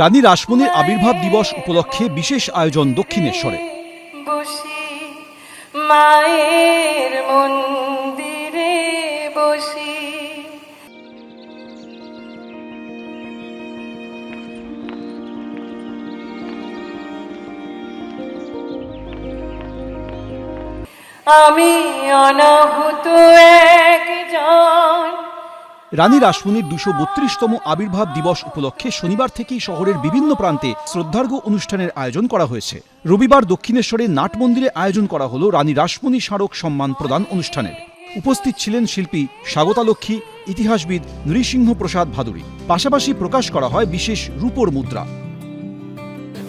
রানী রাসমণির আবির্ভাব দিবস উপলক্ষে বিশেষ আয়োজন দক্ষিণেশ্বরে। মায়ের মন্দিরে বসি। আমি অনাহুত একজন রানী রাসমণির দুশো বত্রিশতম আবির্ভাব দিবস উপলক্ষে শনিবার থেকেই শহরের বিভিন্ন প্রান্তে শ্রদ্ধার্ঘ্য অনুষ্ঠানের আয়োজন করা হয়েছে। রবিবার দক্ষিণেশ্বরে নাট মন্দিরে আয়োজন করা হলো রানী রাসমণি স্মারক সম্মান প্রদান অনুষ্ঠানের। উপস্থিত ছিলেন শিল্পী স্বাগতালক্ষ্মী, ইতিহাসবিদ নৃসিংহ প্রসাদ ভাদুরী। পাশাপাশি প্রকাশ করা হয় বিশেষ রূপর মুদ্রা।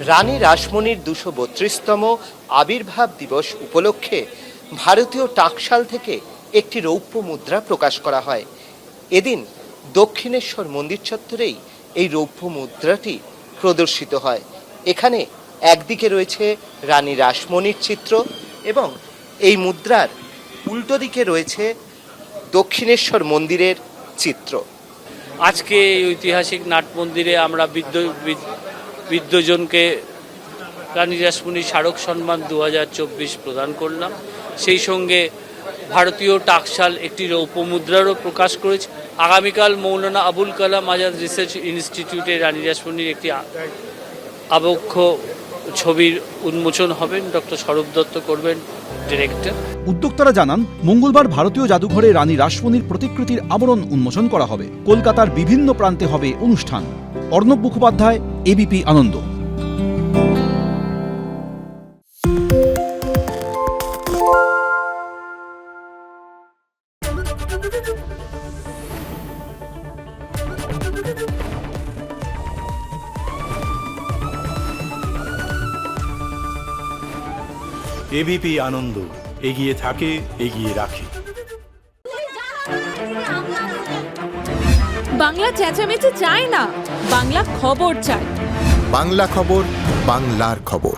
রানী রাসমণির দুশো বত্রিশতম আবির্ভাব দিবস উপলক্ষে ভারতীয় টাকশাল থেকে একটি রৌপ্য মুদ্রা প্রকাশ করা হয়। এদিন দক্ষিণেশ্বর মন্দির চত্বরেই এই রৌপ্য মুদ্রাটি প্রদর্শিত হয়। এখানে একদিকে রয়েছে রানী রাসমণির চিত্র এবং এই মুদ্রার উল্টো দিকে রয়েছে দক্ষিণেশ্বর মন্দিরের চিত্র। আজকে এই ঐতিহাসিক নাট মন্দিরে আমরা বৃদ্ধ, বৃদ্ধ- বৃদ্ধজনকে রানী রাসমণি স্মারক সম্মান দু হাজার চব্বিশ প্রদান করলাম। সেই সঙ্গে ভারতীয় টাকশাল একটি রৌপ্যমুদ্রারও প্রকাশ করেছে। আগামীকাল মৌলানা আবুল কালাম আজাদ রিসার্চ ইনস্টিটিউটে রানী রাসমণির একটি আবক্ষ ছবির উন্মোচন হবেন ডক্টর স্বরূপ দত্ত করবেন, ডিরেক্টর। উদ্যোক্তারা জানান, মঙ্গলবার ভারতীয় জাদুঘরে রানী রাসমণির প্রতিকৃতির আবরণ উন্মোচন করা হবে। কলকাতার বিভিন্ন প্রান্তে হবে অনুষ্ঠান। অর্ণব মুখোপাধ্যায়, এবিপি আনন্দ। এবিপি আনন্দ এগিয়ে থাকে এগিয়ে রাখে। বাংলা চেঁচামেচি চায় না বাংলা খবর চায়। বাংলা খবর বাংলার খবর।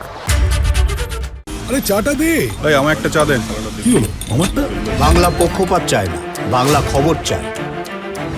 আরে চাটা দে। এই আমার একটা চা দেন। কি হলো? আমারটা? বাংলা পক্ষপাত চায় না বাংলা খবর চায়।